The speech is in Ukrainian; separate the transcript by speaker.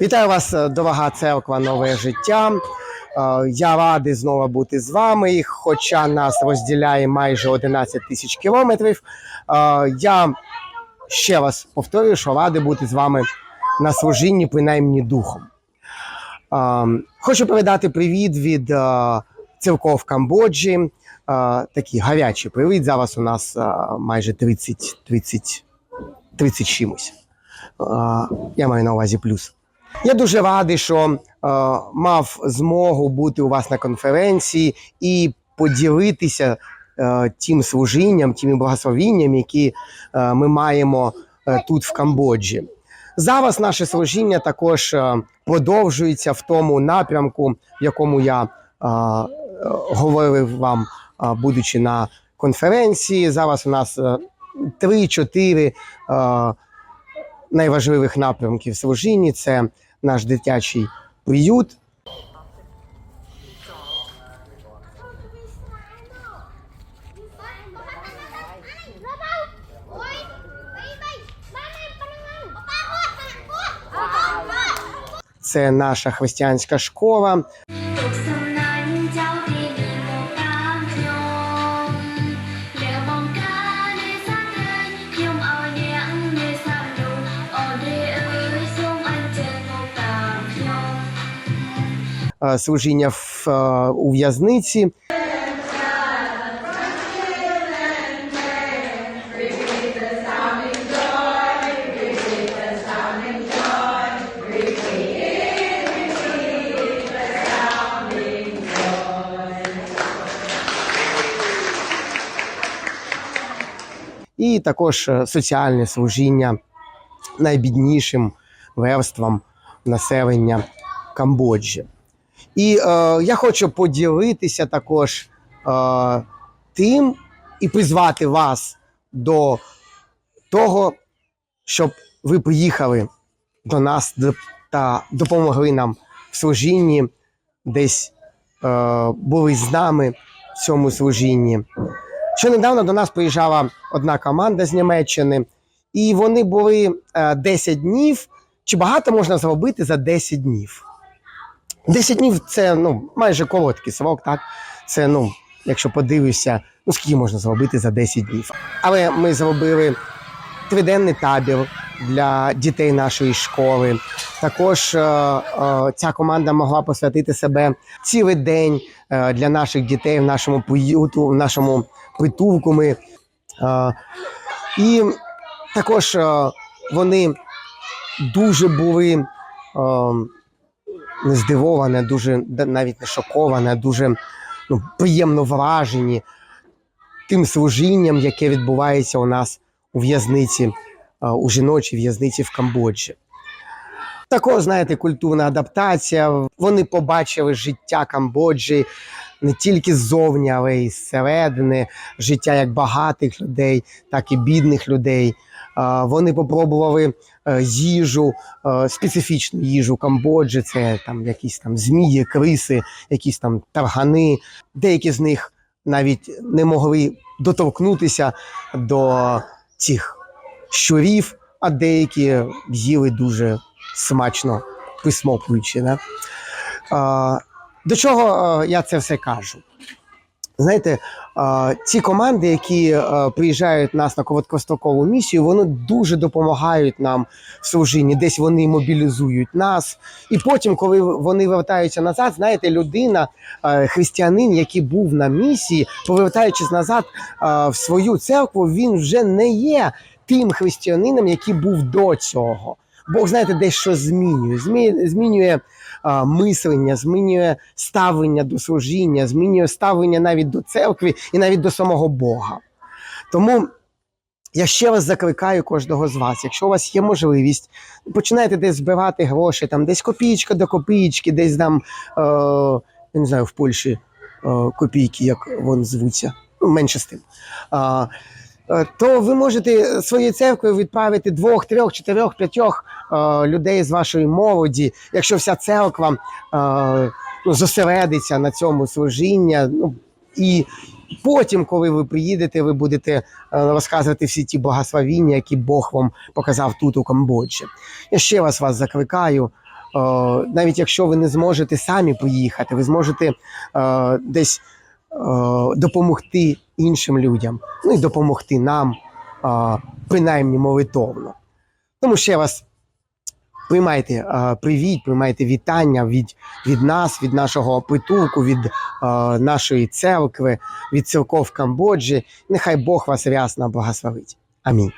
Speaker 1: Вітаю вас, е, дорога церква, нове життя. Е, Я радий знову бути з вами, хоча нас розділяє майже 11 тисяч кілометрів. Е, Я ще раз повторюю, що радий бути з вами на служінні, принаймні духом. Хочу передати привіт від церков Камбоджі. Такий гарячий привіт. Зараз у нас майже 30, 30, 30 чимось. Я маю на увазі плюс. Я дуже радий, що е, мав змогу бути у вас на конференції і поділитися е, тим служінням, тими благословінням, які е, ми маємо е, тут в Камбоджі. Зараз наше служіння також е, продовжується в тому напрямку, в якому я е, говорив вам, е, будучи на конференції. Зараз у нас е, 3-4 е, найважливих напрямків служінні. Це наш дитячий приют. Це наша християнська школа. Служіння в, е, у в'язниці. І також е, соціальне служіння найбіднішим верствам населення Камбоджі. І е, я хочу поділитися також е, тим і призвати вас до того, щоб ви приїхали до нас та допомогли нам в служінні, десь е, були з нами в цьому служінні. Що недавно до нас приїжджала одна команда з Німеччини, і вони були е, 10 днів. Чи багато можна зробити за 10 днів? 10 днів це ну, майже короткий срок, так? Це, ну, якщо подивишся, ну скільки можна зробити за 10 днів. Але ми зробили триденний табір для дітей нашої школи. Також е, е, ця команда могла посвятити себе цілий день е, для наших дітей в нашому приюту, в нашому притулку. Ми, е, і також е, вони дуже були. Е, не здивоване, дуже навіть не шоковане, дуже ну, приємно вражені тим служінням, яке відбувається у нас у в'язниці, е, у жіночій в'язниці в Камбоджі. Також, знаєте, культурна адаптація. Вони побачили життя Камбоджі не тільки ззовні, але й зсередини, життя як багатих людей, так і бідних людей. Вони попробували е, їжу, е, специфічну їжу Камбоджі, це там якісь там змії, криси, якісь там таргани. Деякі з них навіть не могли доторкнутися до цих щурів, а деякі їли дуже смачно присмокуючи. Да? До чого е, я це все кажу? Знаєте, ці команди, які е, приїжджають нас на короткострокову місію, вони дуже допомагають нам в служінні. Десь вони мобілізують нас. І потім, коли вони вертаються назад, знаєте, людина, е, християнин, який був на місії, повертаючись назад е, в свою церкву, він вже не є тим християнином, який був до цього. Бог, знаєте, десь що змінює. Змінює а, мислення, змінює ставлення до служіння, змінює ставлення навіть до церкви і навіть до самого Бога. Тому я ще раз закликаю кожного з вас, якщо у вас є можливість, починайте десь збирати гроші, там десь копійка до копійки, десь там, е, я не знаю, в Польщі е, копійки, як вони звуться, ну, менше з тим. Е, то ви можете своєю церквою відправити двох, трьох, чотирьох, п'ятьох е, людей з вашої молоді, якщо вся церква е, ну, зосередиться на цьому служіння. Ну, і потім, коли ви приїдете, ви будете е, розказувати всі ті благословіння, які Бог вам показав тут, у Камбоджі. Я ще раз вас закликаю. навіть якщо ви не зможете самі поїхати, ви зможете е, десь е, допомогти іншим людям, ну і допомогти нам, а, принаймні молитовно. Тому ще вас приймайте а, привіт, приймайте вітання від, від нас, від нашого притулку, від а, нашої церкви, від церков Камбоджі. Нехай Бог вас рясно благословить. Амінь.